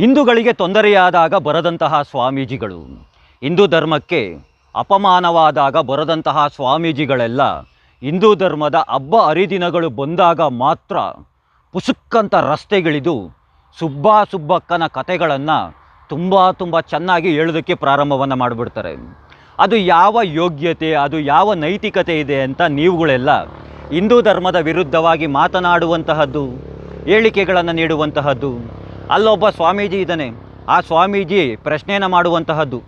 ಹಿಂದೂಗಳಿಗೆ ತೊಂದರೆಯಾದಾಗ ಬರದಂತಹ ಸ್ವಾಮೀಜಿಗಳು. ಹಿಂದೂ ಧರ್ಮಕ್ಕೆ ಅಪಮಾನವಾದಾಗ ಬರದಂತಹ ಸ್ವಾಮೀಜಿಗಳೆಲ್ಲ ಹಿಂದೂ ಧರ್ಮದ ಹಬ್ಬ ಹರಿದಿನಗಳು ಬಂದಾಗ ಮಾತ್ರ ಪುಸುಕ್ಕಂಥ ರಸ್ತೆಗಿಳಿದು ಸುಬ್ಬ ಸುಬ್ಬಕ್ಕನ ಕತೆಗಳನ್ನು ತುಂಬ ತುಂಬ ಚೆನ್ನಾಗಿ ಹೇಳೋದಕ್ಕೆ ಪ್ರಾರಂಭವನ್ನು ಮಾಡಿಬಿಡ್ತಾರೆ. ಅದು ಯಾವ ಯೋಗ್ಯತೆ, ಅದು ಯಾವ ನೈತಿಕತೆ ಇದೆ ಅಂತ ನೀವುಗಳೆಲ್ಲ ಹಿಂದೂ ಧರ್ಮದ ವಿರುದ್ಧವಾಗಿ ಮಾತನಾಡುವಂತಹದ್ದು, ಹೇಳಿಕೆಗಳನ್ನು ನೀಡುವಂತಹದ್ದು ಅಲ್ಲೊಬ್ಬ ಸ್ವಾಮೀಜಿ ಇದ್ದಾನೆ. ಆ ಸ್ವಾಮೀಜಿ ಪ್ರಶ್ನೆಯನ್ನು ಮಾಡುವಂತಹದ್ದು.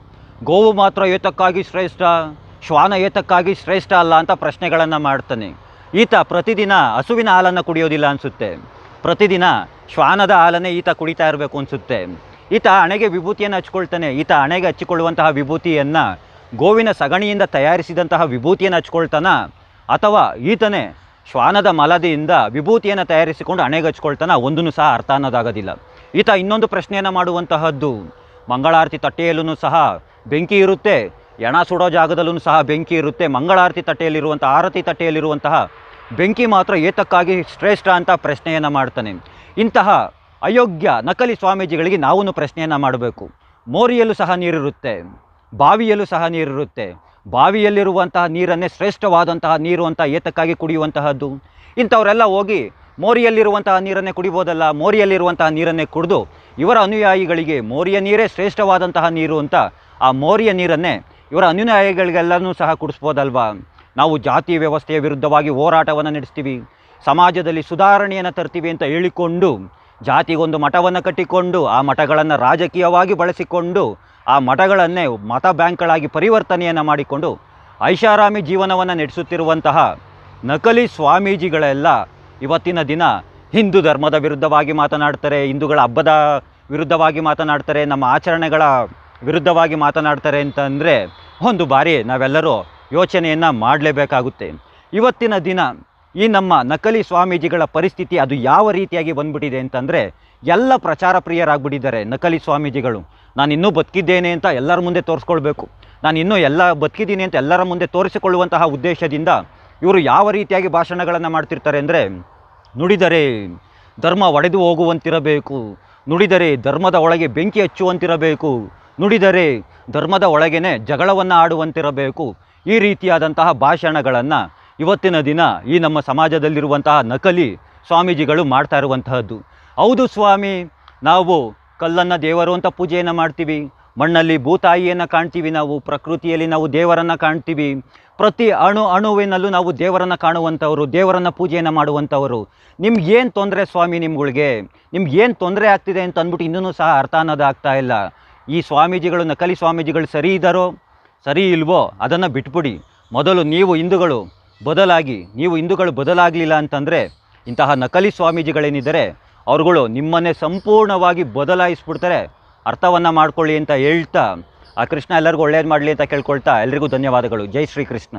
ಗೋವು ಮಾತ್ರ ಏತಕ್ಕಾಗಿ ಶ್ರೇಷ್ಠ, ಶ್ವಾನ ಏತಕ್ಕಾಗಿ ಶ್ರೇಷ್ಠ ಅಲ್ಲ ಅಂತ ಪ್ರಶ್ನೆಗಳನ್ನು ಮಾಡ್ತಾನೆ. ಈತ ಪ್ರತಿದಿನ ಹಸುವಿನ ಹಾಲನ್ನು ಕುಡಿಯೋದಿಲ್ಲ ಅನಿಸುತ್ತೆ. ಪ್ರತಿದಿನ ಶ್ವಾನದ ಹಾಲನ್ನೇ ಈತ ಕುಡಿತಾ ಇರಬೇಕು ಅನಿಸುತ್ತೆ. ಈತ ಹಣೆಗೆ ವಿಭೂತಿಯನ್ನು ಹಚ್ಕೊಳ್ತಾನೆ. ಈತ ಹಣೆಗೆ ಹಚ್ಚಿಕೊಳ್ಳುವಂತಹ ವಿಭೂತಿಯನ್ನು ಗೋವಿನ ಸಗಣಿಯಿಂದ ತಯಾರಿಸಿದಂತಹ ವಿಭೂತಿಯನ್ನು ಹಚ್ಕೊಳ್ತಾನ. ಅಥವಾ ಈತನೇ ಶ್ವಾನದ ಮಲದಿಯಿಂದ ವಿಭೂತಿಯನ್ನು ತಯಾರಿಸಿಕೊಂಡು ಹಣೆಗೆ ಹಚ್ಕೊಳ್ತಾನ. ಒಂದೂ ಸಹ ಅರ್ಥ ಅನ್ನೋದಾಗೋದಿಲ್ಲ. ಈತ ಇನ್ನೊಂದು ಪ್ರಶ್ನೆಯನ್ನು ಮಾಡುವಂತಹದ್ದು. ಮಂಗಳಾರತಿ ತಟ್ಟೆಯಲ್ಲೂ ಸಹ ಬೆಂಕಿ ಇರುತ್ತೆ. ಎಣ ಸುಡೋ ಜಾಗದಲ್ಲೂ ಸಹ ಬೆಂಕಿ ಇರುತ್ತೆ. ಮಂಗಳಾರತಿ ತಟ್ಟೆಯಲ್ಲಿರುವಂಥ ಆರತಿ ತಟ್ಟೆಯಲ್ಲಿರುವಂತಹ ಬೆಂಕಿ ಮಾತ್ರ ಏತಕ್ಕಾಗಿ ಶ್ರೇಷ್ಠ ಅಂತ ಪ್ರಶ್ನೆಯನ್ನು ಮಾಡ್ತಾನೆ. ಇಂತಹ ಅಯೋಗ್ಯ ನಕಲಿ ಸ್ವಾಮೀಜಿಗಳಿಗೆ ನಾವು ಪ್ರಶ್ನೆಯನ್ನು ಮಾಡಬೇಕು. ಮೋರಿಯಲ್ಲೂ ಸಹ ನೀರಿರುತ್ತೆ. ಬಾವಿಯಲ್ಲೂ ಸಹ ನೀರಿರುತ್ತೆ. ಬಾವಿಯಲ್ಲಿರುವಂತಹ ನೀರನ್ನೇ ಶ್ರೇಷ್ಠವಾದಂತಹ ನೀರು ಅಂತ ಏತಕ್ಕಾಗಿ ಕುಡಿಯುವಂತಹದ್ದು. ಇಂಥವರೆಲ್ಲ ಹೋಗಿ ಮೋರಿಯಲ್ಲಿರುವಂತಹ ನೀರನ್ನೇ ಕುಡಿಬೋದಲ್ಲ, ಮೋರಿಯಲ್ಲಿರುವಂತಹ ನೀರನ್ನೇ ಕುಡಿದು ಇವರ ಅನುಯಾಯಿಗಳಿಗೆ ಮೋರಿಯ ನೀರೇ ಶ್ರೇಷ್ಠವಾದಂತಹ ನೀರು ಅಂತ ಆ ಮೋರಿಯ ನೀರನ್ನೇ ಇವರ ಅನುಯಾಯಿಗಳಿಗೆಲ್ಲನೂ ಸಹ ಕುಡಿಸ್ಬೋದಲ್ವಾ? ನಾವು ಜಾತಿ ವ್ಯವಸ್ಥೆಯ ವಿರುದ್ಧವಾಗಿ ಹೋರಾಟವನ್ನು ನಡೆಸ್ತೀವಿ. ಸಮಾಜದಲ್ಲಿ ಸುಧಾರಣೆಯನ್ನು ತರ್ತೀವಿ ಅಂತ ಹೇಳಿಕೊಂಡು, ಜಾತಿಗೊಂದು ಮಠವನ್ನು ಕಟ್ಟಿಕೊಂಡು, ಆ ಮಠಗಳನ್ನು ರಾಜಕೀಯವಾಗಿ ಬಳಸಿಕೊಂಡು, ಆ ಮಠಗಳನ್ನೇ ಮತ ಬ್ಯಾಂಕ್ಗಳಾಗಿ ಪರಿವರ್ತನೆಯನ್ನು ಮಾಡಿಕೊಂಡು, ಐಷಾರಾಮಿ ಜೀವನವನ್ನು ನಡೆಸುತ್ತಿರುವಂತಹ ನಕಲಿ ಸ್ವಾಮೀಜಿಗಳೆಲ್ಲ ಇವತ್ತಿನ ದಿನ ಹಿಂದೂ ಧರ್ಮದ ವಿರುದ್ಧವಾಗಿ ಮಾತನಾಡ್ತಾರೆ, ಹಿಂದೂಗಳ ಹಬ್ಬದ ವಿರುದ್ಧವಾಗಿ ಮಾತನಾಡ್ತಾರೆ, ನಮ್ಮ ಆಚರಣೆಗಳ ವಿರುದ್ಧವಾಗಿ ಮಾತನಾಡ್ತಾರೆ ಅಂತಂದರೆ ಒಂದು ಬಾರಿ ನಾವೆಲ್ಲರೂ ಯೋಚನೆಯನ್ನು ಮಾಡಲೇಬೇಕಾಗುತ್ತೆ. ಇವತ್ತಿನ ದಿನ ಈ ನಮ್ಮ ನಕಲಿ ಸ್ವಾಮೀಜಿಗಳ ಪರಿಸ್ಥಿತಿ ಅದು ಯಾವ ರೀತಿಯಾಗಿ ಬಂದ್ಬಿಟ್ಟಿದೆ ಅಂತಂದರೆ ಎಲ್ಲ ಪ್ರಚಾರ ಪ್ರಿಯರಾಗ್ಬಿಟ್ಟಿದ್ದಾರೆ ನಕಲಿ ಸ್ವಾಮೀಜಿಗಳು. ನಾನು ಇನ್ನೂ ಬದುಕಿದ್ದೇನೆ ಅಂತ ಎಲ್ಲರ ಮುಂದೆ ತೋರಿಸ್ಕೊಳ್ಬೇಕು. ನಾನು ಇನ್ನೂ ಎಲ್ಲ ಬದುಕಿದ್ದೀನಿ ಅಂತ ಎಲ್ಲರ ಮುಂದೆ ತೋರಿಸಿಕೊಳ್ಳುವಂತಹ ಉದ್ದೇಶದಿಂದ ಇವರು ಯಾವ ರೀತಿಯಾಗಿ ಭಾಷಣಗಳನ್ನು ಮಾಡ್ತಿರ್ತಾರೆ ಅಂದರೆ ನುಡಿದರೆ ಧರ್ಮ ಒಡೆದು ಹೋಗುವಂತಿರಬೇಕು. ನುಡಿದರೆ ಧರ್ಮದ ಒಳಗೆ ಬೆಂಕಿ ಹಚ್ಚುವಂತಿರಬೇಕು. ನುಡಿದರೆ ಧರ್ಮದ ಒಳಗೇನೆ ಜಗಳವನ್ನು ಆಡುವಂತಿರಬೇಕು. ಈ ರೀತಿಯಾದಂತಹ ಭಾಷಣಗಳನ್ನು ಇವತ್ತಿನ ದಿನ ಈ ನಮ್ಮ ಸಮಾಜದಲ್ಲಿರುವಂತಹ ನಕಲಿ ಸ್ವಾಮೀಜಿಗಳು ಮಾಡ್ತಾ ಇರುವಂತಹದ್ದು. ಹೌದು ಸ್ವಾಮಿ, ನಾವು ಕಲ್ಲನ್ನು ದೇವರು ಅಂತ ಪೂಜೆಯನ್ನು ಮಾಡ್ತೀವಿ. ಮಣ್ಣಲ್ಲಿ ಭೂತಾಯಿಯನ್ನು ಕಾಣ್ತೀವಿ ನಾವು, ಪ್ರಕೃತಿಯಲ್ಲಿ ನಾವು ದೇವರನ್ನು ಕಾಣ್ತೀವಿ. ಪ್ರತಿ ಅಣು ಅಣುವಿನಲ್ಲೂ ನಾವು ದೇವರನ್ನು ಕಾಣುವಂಥವರು, ದೇವರನ್ನು ಪೂಜೆಯನ್ನು ಮಾಡುವಂಥವರು. ನಿಮ್ಗೇನು ತೊಂದರೆ ಸ್ವಾಮಿ ನಿಮ್ಗಳಿಗೆ? ನಿಮ್ಗೇನು ತೊಂದರೆ ಆಗ್ತಿದೆ ಅಂತ ಅಂದ್ಬಿಟ್ಟು ಇನ್ನೂ ಸಹ ಅರ್ಥ ಅನ್ನೋದಾಗ್ತಾ ಇಲ್ಲ. ಈ ಸ್ವಾಮೀಜಿಗಳು, ನಕಲಿ ಸ್ವಾಮೀಜಿಗಳು ಸರಿ ಇದ್ದಾರೋ ಸರಿ ಇಲ್ವೋ, ಅದನ್ನು ಬಿಟ್ಬಿಡಿ. ಮೊದಲು ನೀವು ಹಿಂದೂಗಳು ಬದಲಾಗಿ, ನೀವು ಹಿಂದೂಗಳು ಬದಲಾಗಲಿಲ್ಲ ಅಂತಂದರೆ, ಇಂತಹ ನಕಲಿ ಸ್ವಾಮೀಜಿಗಳೇನಿದ್ದಾರೆ, ಅವರುಗಳು ನಿಮ್ಮನ್ನೇ ಸಂಪೂರ್ಣವಾಗಿ ಬದಲಾಯಿಸ್ಬಿಡ್ತಾರೆ. ಅರ್ಥವನ್ನು ಮಾಡಿಕೊಳ್ಳಿ ಅಂತ ಹೇಳ್ತಾ ಆ ಕೃಷ್ಣ ಎಲ್ಲರಿಗೂ ಒಳ್ಳೇದು ಮಾಡಲಿ ಅಂತ ಕೇಳ್ಕೊಳ್ತಾ ಎಲ್ಲರಿಗೂ ಧನ್ಯವಾದಗಳು. ಜೈ ಶ್ರೀ ಕೃಷ್ಣ